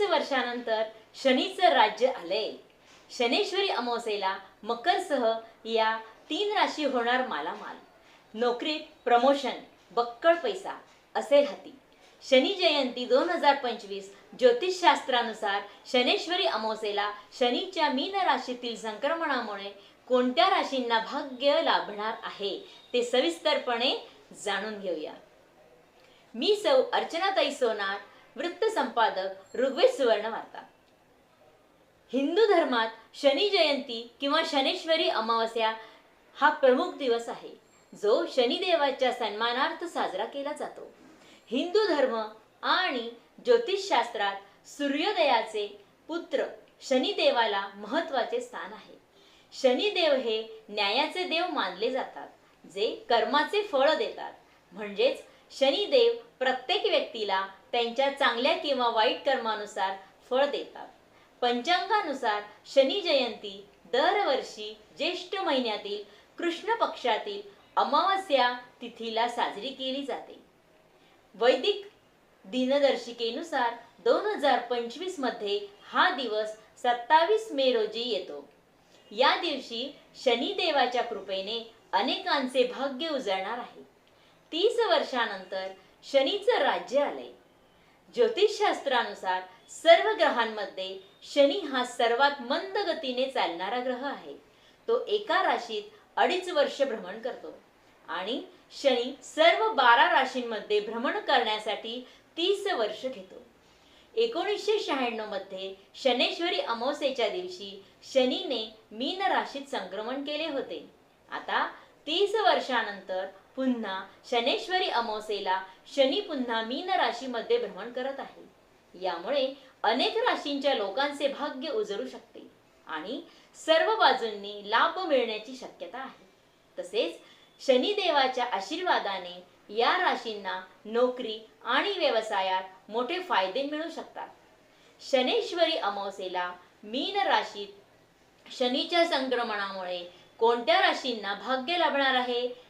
तीस वर्षानंतर शनीचं राज्य आलंय. शनेश्वरी अमावस्येला मकरसह या तीन राशी होणार मालामाल. नोकरीत प्रमोशन बक्कळ पैसा असेल हाती शनी जयंती दोन हजार पंचवीस ज्योतिषशास्त्रानुसार शनेश्वरी अमावस्येला शनीच्या मीन राशीतील संक्रमणामुळे कोणत्या राशींना भाग्य लाभणार आहे ते सविस्तरपणे जाणून घेऊया. मी सौ अर्चनाताई सोनार वृत्त संपादक ऋग्वेद सुवर्ण वार्ता हिंदू धर्मात शनी जयंती किंवा शनेश्वरी अमावस्या हा प्रमुख दिवस आहे जो शनिदेवाच्या सन्मानार्थ साजरा केला जातो. हिंदू धर्म आणि ज्योतिषशास्त्रात सूर्योदयाचे पुत्र शनिदेवाला महत्त्वाचे स्थान आहे. शनिदेव हे न्यायाचे देव मानले जातात जे कर्माचे फळ देतात. म्हणजेच शनिदेव प्रत्येक व्यक्तीला त्यांच्या चांगल्या किंवा वाईट कर्मानुसार फळ देतात. पंचांगानुसार शनी जयंती दरवर्षी ज्येष्ठ महिन्यातील कृष्ण पक्षातील अमावस्या तिथीला साजरी केली जाते. वैदिक दिनदर्शिकेनुसार दोन हजार पंचवीसमध्ये हा दिवस सत्तावीस मे रोजी येतो. या दिवशी शनिदेवाच्या कृपेने अनेकांचे भाग्य उजळणार आहे. तीस वर्षानंतर शनीचं राज्य आलंय. ज्योतिषशास्त्रानुसार सर्व ग्रहांमध्ये शनी हा सर्वात मंद गतीने चालणारा ग्रह आहे. तो एका राशीत अडीच वर्ष भ्रमण करतो आणि शनी सर्व बारा राशींमध्ये भ्रमण करण्यासाठी तीस वर्ष घेतो. एकोणीसशे शहाण्णवमध्ये शनेश्वरी अमावस्येच्या दिवशी शनीने मीन राशीत संक्रमण केले होते. आता तीस वर्षानंतर पुन्हा शनेश्वरी अमावस्येला शनी पुन्हा मीन राशीमध्ये भ्रमण करत आहे. यामुळे अनेक राशींच्या लोकांचे भाग्य उजळू शकते आणि सर्व बाजूंनी लाभ मिळण्याची शक्यता आहे. तसेच शनिदेवाच्या आशीर्वादाने या राशींना नोकरी आणि व्यवसायात मोठे फायदे मिळू शकतात. शनेश्वरी अमावस्येला मीन राशीत शनीच्या संक्रमणामुळे कोणत्या राशींना भाग्य लाभणार आहे?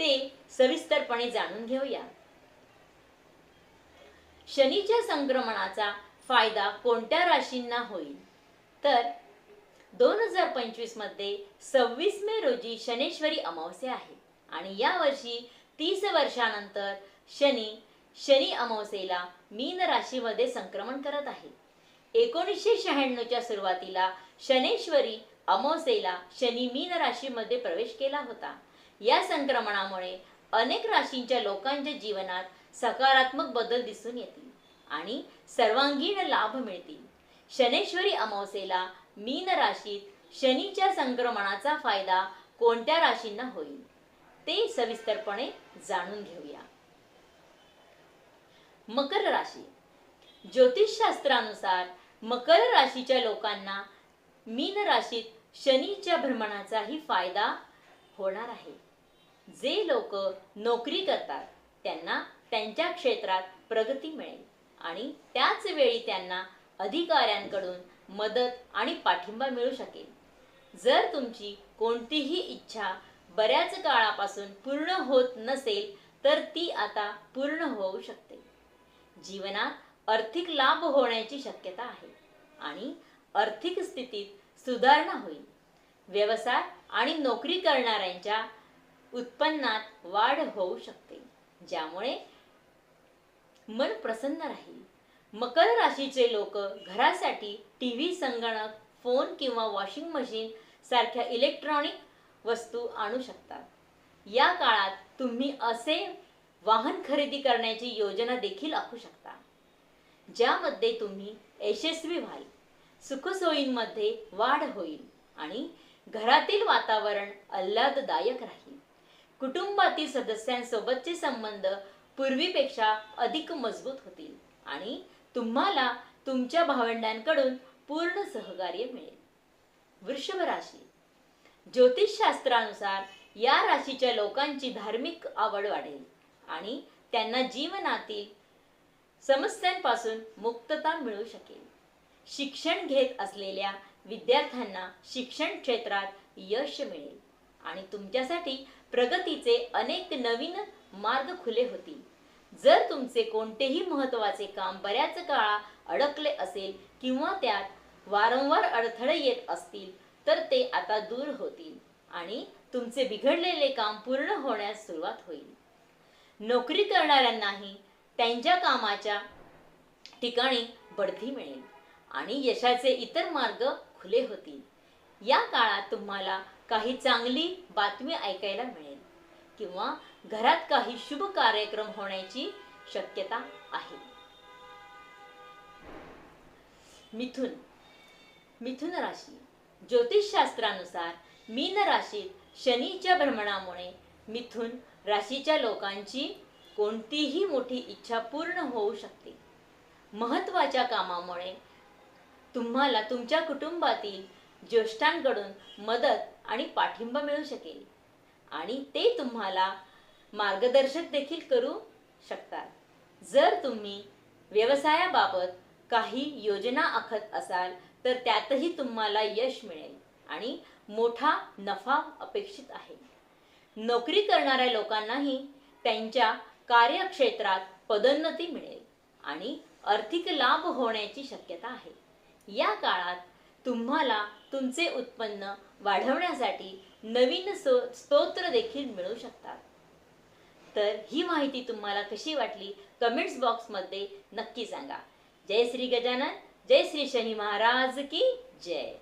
ते सविस्तरपणे जाणून घेऊया. शनीच्या संक्रमणाचा फायदा कोणत्या राशींना होईल? तर दोन हजार पंचवीसमध्ये सव्वीस मे रोजी शनेश्वरी अमावस्या आहे आणि या वर्षी तीस वर्षानंतर शनी शनी अमावस्येला मीन राशीमध्ये संक्रमण करत आहे. एकोणीसशे शहाण्णवच्या सुरुवातीला शनेश्वरी अमावस्येला शनी मीन राशीमध्ये प्रवेश केला होता. या संक्रमणामुळे अनेक राशींच्या लोकांच्या जीवनात सकारात्मक बदल दिसून येतील आणि सर्वांगीण लाभ मिळतील. शनेश्वरी अमावस्येला मीन राशीत शनीच्या संक्रमणाचा फायदा कोणत्या राशींना होईल? ते सविस्तरपणे जाणून घेऊया. मकर राशी. ज्योतिषशास्त्रानुसार मकर राशीच्या लोकांना मीन राशीत शनीच्या भ्रमणाचाही फायदा होणार आहे. जे लोक नोकरी करतात त्यांना त्यांच्या क्षेत्रात प्रगती मिळेल. आणि त्याच वेळी त्यांना अधिकाऱ्यांकडून मदत आणि पाठिंबा मिळू शकेल. जर तुमची कोणतीही इच्छा बऱ्याच काळापासून पूर्ण होत नसेल तर ती आता पूर्ण होऊ शकते. जीवनात आर्थिक लाभ होण्याची शक्यता आहे आणि आर्थिक स्थितीत सुधारणा होईल. व्यवसाय आणि नोकरी करणाऱ्यांच्या उत्पन्नात वाढ होऊ शकते ज्यामुळे मन प्रसन्न राहील. मकर राशीचे लोक घरासाठी टी व्ही संगणक फोन किंवा वॉशिंग मशीन सारख्या इलेक्ट्रॉनिक वस्तू आणू शकतात. या काळात तुम्ही असे वाहन खरेदी करण्याची योजना देखील आखू शकता ज्यामध्ये तुम्ही यशस्वी व्हाल सुखसोयींमध्ये वाढ होईल आणि घरातील वातावरण आल्हाददायक राहील. कुटुंबातील सदस्यांसोबतचे संबंध पूर्वीपेक्षा अधिक मजबूत होतील आणि तुम्हाला तुमच्या भावंडांकडून पूर्ण सहकार्य मिळेल. वृषभ राशी ज्योतिषशास्त्रानुसार या राशीच्या लोकांची धार्मिक आवड वाढेल आणि त्यांना जीवनातील समस्यांपासून मुक्तता मिळू शकेल. शिक्षण घेत असलेल्या विद्यार्थ्यांना शिक्षण क्षेत्रात यश मिळेल आणि तुमच्यासाठी प्रगतीचे अनेक नवीन मार्ग खुले होतील. जर तुमचे कोणतेही महत्त्वाचे काम बऱ्याच काळा अडकले असेल किंवा त्यात वारंवार अडथळे येत असतील तर ते आता दूर होतील आणि तुमचे बिघडलेले काम पूर्ण होण्यास सुरुवात होईल. नोकरी करणाऱ्यांनाही त्यांच्या कामाच्या ठिकाणी बढती मिळेल आणि यशाचे इतर मार्ग खुले होतील. या काळात तुम्हाला काही चांगली बातमी ऐकायला मिळेल किंवा घरात काही शुभ कार्यक्रम होण्याची शक्यता आहे. मिथुन मिथुन राशी ज्योतिषशास्त्रानुसार मीन राशीत शनीच्या भ्रमणामुळे मिथुन राशीच्या लोकांची कोणतीही मोठी इच्छा पूर्ण होऊ शकते. महत्त्वाच्या कामामुळे तुम्हाला तुमच्या कुटुंबातील ज्येष्ठांकडून मदत आणि पाठिंबा मिळू शकेल. आणि ते तुम्हाला मार्गदर्शक देखील करू शकतात. जर तुम्ही व्यवसायाबाबत काही योजना आखत असाल तर त्यातही तुम्हाला यश मिळेल आणि मोठा नफा अपेक्षित आहे. नोकरी करणाऱ्या लोकांनाही त्यांच्या कार्यक्षेत्रात पदोन्नती मिळेल आणि आर्थिक लाभ होण्याची शक्यता आहे. या काळात तुम्हाला तुमचे उत्पन्न वाढवण्यासाठी नवीन सो स्तोत्र देखील मिळू शकतात. तर ही माहिती तुम्हाला कशी वाटली कमेंट्स बॉक्समध्ये नक्की सांगा. जय श्री गजानन जय श्री शनी महाराज की जय.